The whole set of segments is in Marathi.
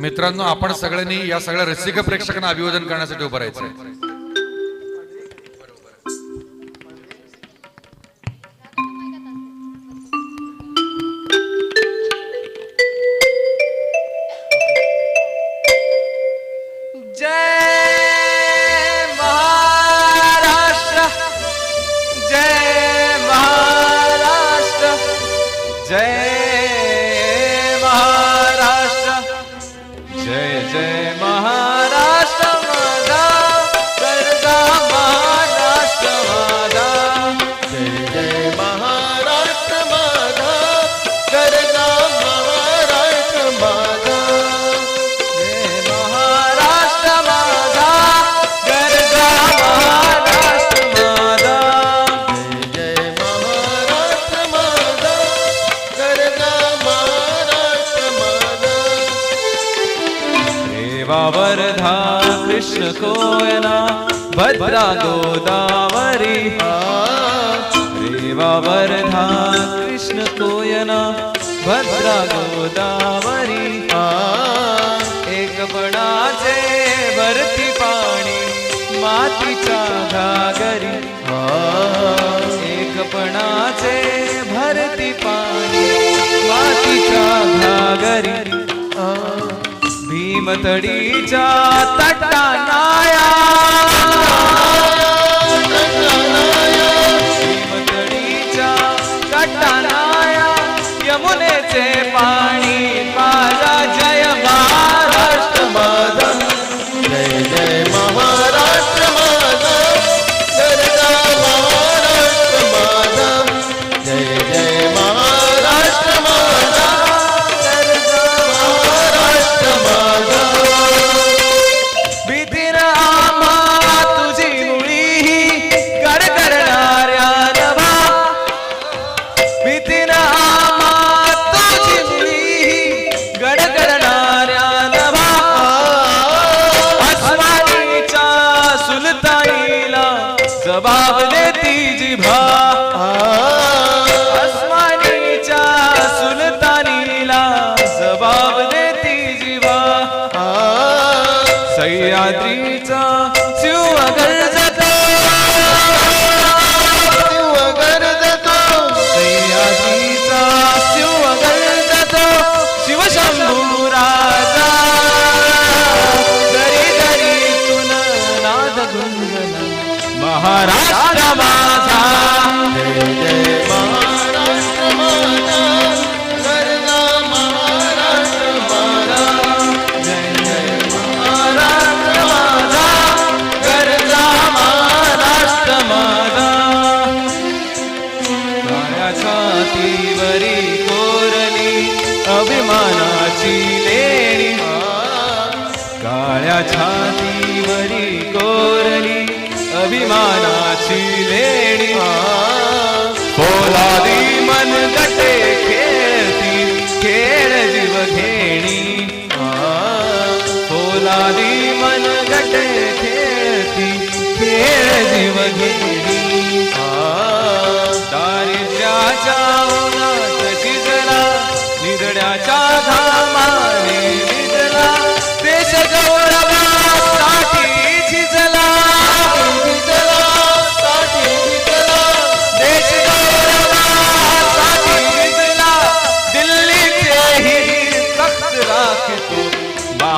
मित्रांनो आपण सगळ्यांनी या सगळ्या रसिक प्रेक्षकांना अभिवादन करण्यासाठी उभं राहायचंय. रेवा कृष्ण कोयना भद्रा गोदावरी रेवा वर्धा कृष्ण कोयना भद्रा गोदावरी एक बडाचे वरती पाणी मातीच्या घागरी एकपणाचे भरती पाणी મથડી જા તટનાયા जबाब देती जिभा अस्मानीच्या छातीवरी कोरली अभिमानाची लेणी काळ्या छातीवरी कोरली। अभिमानाची लेणी. पोलादी मन गटे खेळती खेळ जीव घेणी. पोलादी मन गटे खेळती खेळ जीव घेणी. दारिद्र्याच्या उन्हात शिजला निधड्याच्या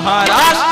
महाराष्ट्र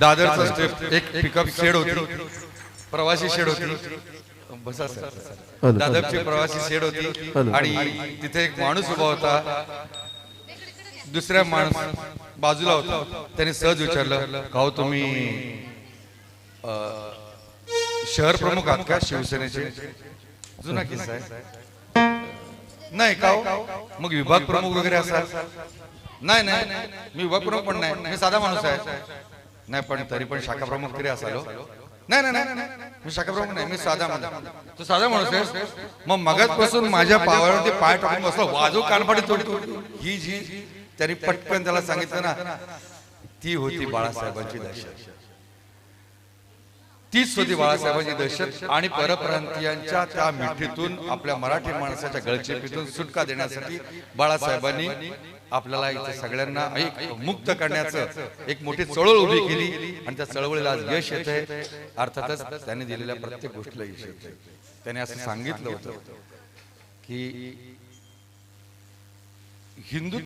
दादरचा स्टेप एक पिकअप शेड होती. प्रवासी शेड होती. बसा सर दादरची प्रवासी शेड होती. आणि तिथे एक माणूस उभा होता. दुसऱ्या माणूस बाजूला होता. त्याने सहज विचारलं का तुम्ही अं, शहर प्रमुख आहात का शिवसेनेचे? जुना किस्सा आहे. नाही का? मग विभाग प्रमुख वगैरे असाल? नाही नाही. मी विभाग प्रमुख पण नाही. मी साधा माणूस आहे. नाही पण तरी पण शाखा प्रमुख तरी असाल. नाही नाही नाही. मी शाखा प्रमुख नाही मी साधा माणूस तू साधा माणूस आहे मग मगाचपासून माझ्या पावावरती पाय टाकून बसलो. वाजू कानफाडी थोडी थोडी ही जी त्यांनी पटकन त्याला सांगितलं ना ती होती बाळासाहेबांची दहशत. तीच होती बाळासाहेबांची दहशत आणि परप्रांतीयांच्या त्या मिठीतून आपल्या मराठी माणसाच्या गळचेपीतून सुटका देण्यासाठी बाळासाहेबांनी आपल्याला इथे सगळ्यांना एक मुक्त करण्याचं एक मोठी चळवळ उभी केली आणि त्या चळवळीला आज यश येत आहे अर्थातच त्यांनी दिलेल्या प्रत्येक गोष्टीला यश येत त्याने असं सांगितलं होतं की हिंदू